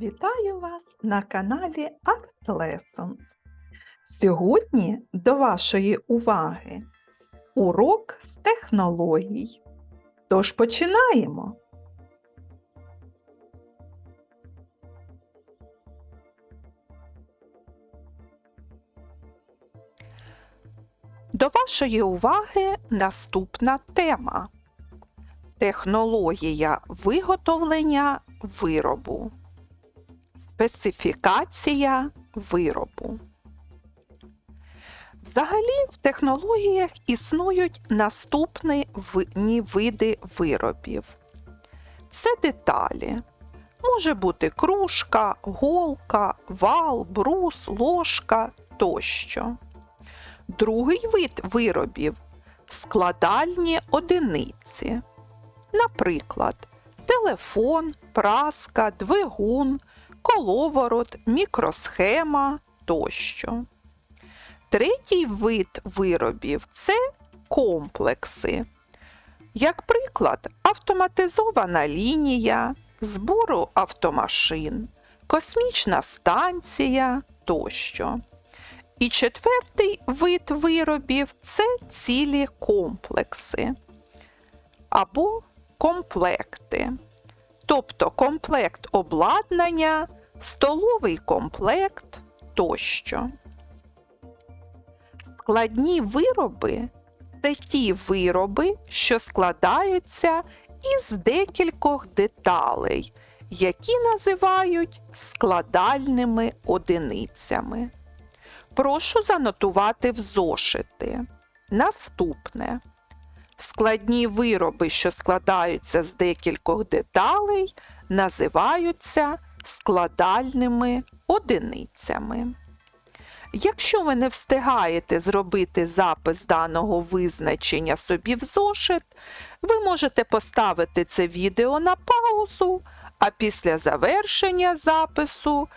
Вітаю вас на каналі Art Lessons. Сьогодні до вашої уваги урок з технологій. Тож починаємо. До вашої уваги наступна тема. Технологія виготовлення виробу. Специфікація виробу. Взагалі в технологіях існують наступні види виробів. Це деталі. Може бути кружка, голка, вал, брус, ложка тощо. Другий вид виробів складальні одиниці. Наприклад, телефон, праска, двигун, коловорот, мікросхема тощо. Третій вид виробів це комплекси. Як приклад, автоматизована лінія, збору автомашин, космічна станція тощо. І четвертий вид виробів це цілі комплекси або комплекти. Тобто комплект обладнання, столовий комплект тощо. Складні вироби це ті вироби, що складаються із декількох деталей, які називають складальними одиницями. Прошу занотувати в зошити. Наступне. Складні вироби, що складаються з декількох деталей, називаються складальними одиницями. Якщо ви не встигаєте зробити запис даного визначення собі в зошит, ви можете поставити це відео на паузу, а після завершення запису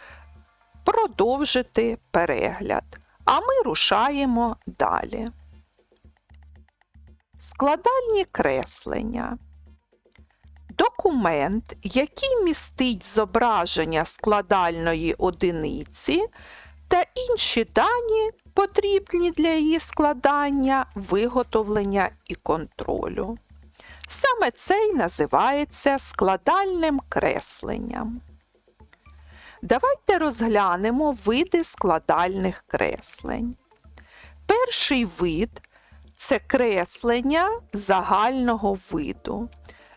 продовжити перегляд. А ми рушаємо далі. Складальні креслення. Документ, який містить зображення складальної одиниці та інші дані, потрібні для її складання, виготовлення і контролю. Саме це й називається складальним кресленням. Давайте розглянемо види складальних креслень. Перший вид це креслення загального виду.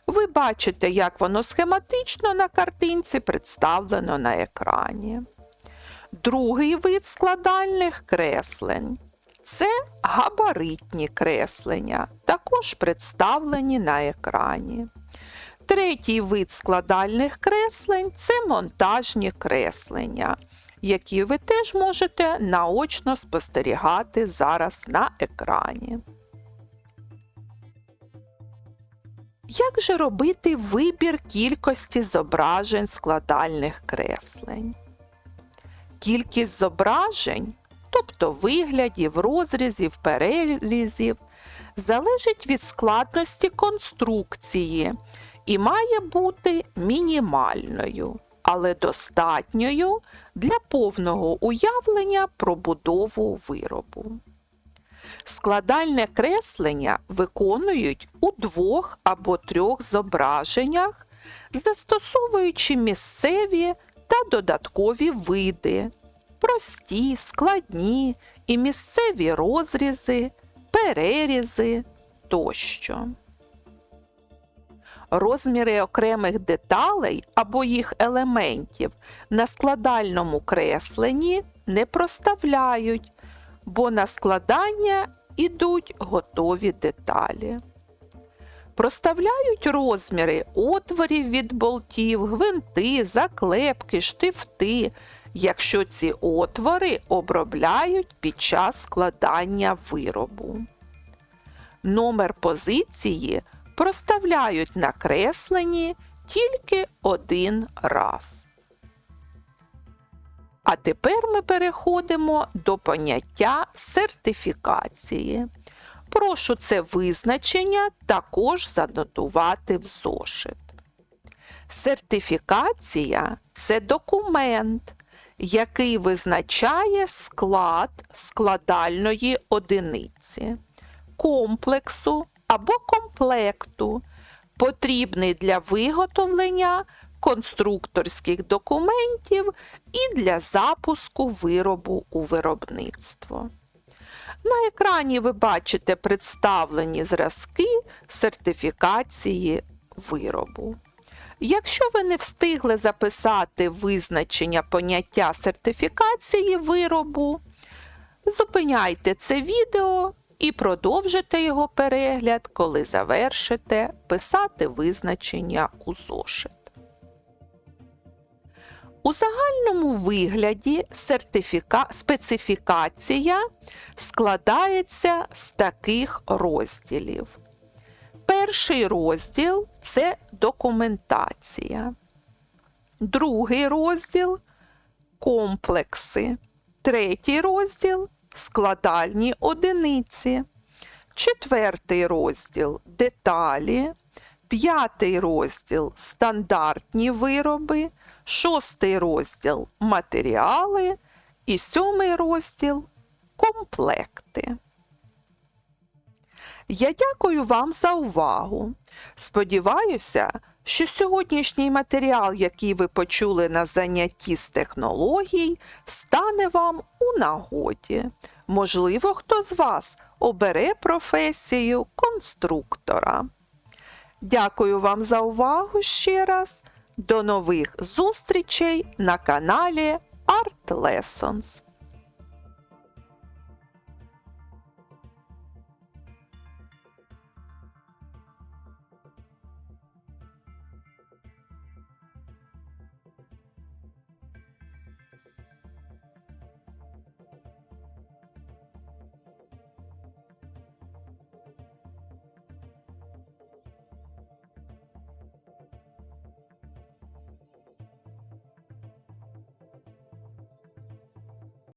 Ви бачите, як воно схематично на картинці представлено на екрані. Другий вид складальних креслень це габаритні креслення, також представлені на екрані. Третій вид складальних креслень це монтажні креслення, які ви теж можете наочно спостерігати зараз на екрані. Як же робити вибір кількості зображень складальних креслень? Кількість зображень, тобто виглядів, розрізів, перерізів, залежить від складності конструкції і має бути мінімальною, але достатньою для повного уявлення про будову виробу. Складальне креслення виконують у двох або трьох зображеннях, застосовуючи місцеві та додаткові види, прості, складні і місцеві розрізи, перерізи тощо. Розміри окремих деталей або їх елементів на складальному кресленні не проставляють, бо на складання ідуть готові деталі. Проставляють розміри отворів від болтів, гвинти, заклепки, штифти, якщо ці отвори обробляють під час складання виробу. Номер позиції проставляють на кресленні тільки один раз. А тепер ми переходимо до поняття сертифікації. Прошу це визначення також занотувати в зошит. Сертифікація це документ, який визначає склад складальної одиниці, комплексу або комплекту, потрібний для виготовлення конструкторських документів і для запуску виробу у виробництво. На екрані ви бачите представлені зразки сертифікації виробу. Якщо ви не встигли записати визначення поняття сертифікації виробу, зупиняйте це відео і продовжите його перегляд, коли завершите писати визначення у зошит. У загальному вигляді сертифіка... специфікація складається з таких розділів. Перший розділ це документація. Другий розділ комплекси. Третій розділ складальні одиниці. Четвертий розділ деталі. П'ятий розділ стандартні вироби. Шостий розділ матеріали. І сьомий розділ комплекти. Я дякую вам за увагу. Сподіваюся, що сьогоднішній матеріал, який ви почули на занятті з технологій, стане вам у нагоді. Можливо, хто з вас обере професію конструктора. Дякую вам за увагу ще раз. До нових зустрічей на каналі Art Lessons.